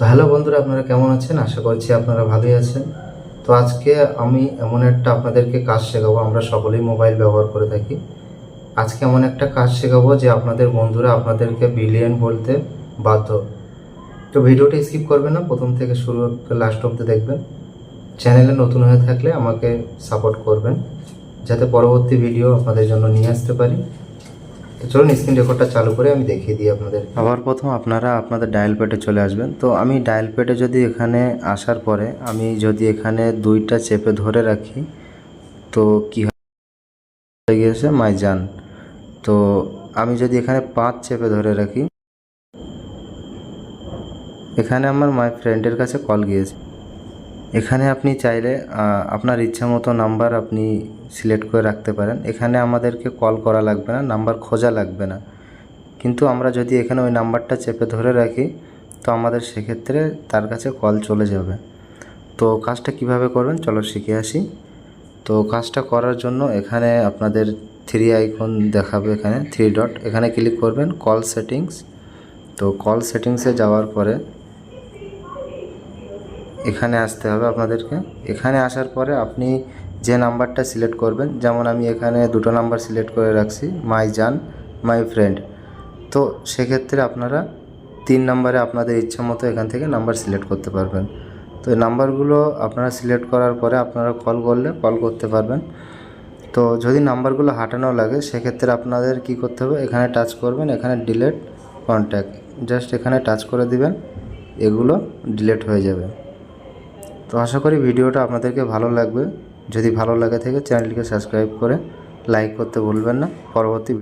তো হ্যালো বন্ধুরা, আপনারা কেমন আছেন? আশা করছি আপনারা ভালোই আছেন। তো আজকে আমি এমন একটা আপনাদেরকে কাজ শেখাবো, আমরা সকলেই মোবাইল ব্যবহার করে থাকি। আজকে এমন একটা কাজ শেখাবো যে আপনাদের বন্ধুরা আপনাদেরকে বিলিয়ন বলতে বাধ্য। তো ভিডিওটা স্কিপ করবেন না, প্রথম থেকে শুরু লাস্ট অব্দি দেখবেন। চ্যানেলে নতুন হয়ে থাকলে আমাকে সাপোর্ট করবেন, যাতে পরবর্তী ভিডিও আপনাদের জন্য নিয়ে আসতে পারি। তো চলুন স্ক্রিন রেকর্ডটা চালু করে আমি দেখিয়ে দিই আপনাদের। আবার প্রথম আপনারা আপনাদের ডায়াল প্যাডে চলে আসবেন। তো আমি ডায়াল প্যাডে যদি এখানে আসার পরে আমি যদি এখানে দুইটা চেপে ধরে রাখি, তো কী হয়ে? গিয়েছে মাই জান। তো আমি যদি এখানে পাঁচ চেপে ধরে রাখি, এখানে আমার মাই ফ্রেন্ডের কাছে কল গিয়েছে। এখানে আপনি চাইলে আপনার ইচ্ছা মতো নাম্বার আপনি সিলেক্ট করে রাখতে পারেন। এখানে আমাদেরকে কল করা লাগবে না, নাম্বার খোঁজা লাগবে না। কিন্তু আমরা যদি এখানে ওই নাম্বারটা চেপে ধরে রাখি, তো আমাদের সেক্ষেত্রে তার কাছে কল চলে যাবে। তো কাজটা কীভাবে করবেন? চলো শিখে আসি। তো কাজটা করার জন্য এখানে আপনাদের থ্রি আইকন দেখাবে এখানে থ্রি ডট এখানে ক্লিক করবেন কল সেটিংস তো কল সেটিংসে যাওয়ার পরে এখানে আসতে হবে আপনাদেরকে। এখানে আসার পরে আপনি যে নাম্বারটা সিলেক্ট করবেন, যেমন আমি এখানে দুটো নাম্বার সিলেক্ট করে রাখছি, মাই জান, মাই ফ্রেন্ড। তো সেক্ষেত্রে আপনারা তিন নাম্বারে আপনাদের ইচ্ছা মতো এখান থেকে নাম্বার সিলেক্ট করতে পারবেন। তো নাম্বারগুলো আপনারা সিলেক্ট করার পরে আপনারা কল করলে কল করতে পারবেন। তো যদি নাম্বারগুলো হাঁটানো লাগে, সেক্ষেত্রে আপনাদের কি করতে হবে? এখানে টাচ করবেন, এখানে ডিলেট কন্ট্যাক্ট। জাস্ট এখানে টাচ করে দিবেন, এগুলো ডিলেট হয়ে যাবে। তো আশা করি ভিডিওটা আপনাদেরকে ভালো লাগবে। যদি ভালো লাগে থেকে, চ্যানেলটিকে সাবস্ক্রাইব করে লাইক করতে ভুলবেন না। পরবর্তী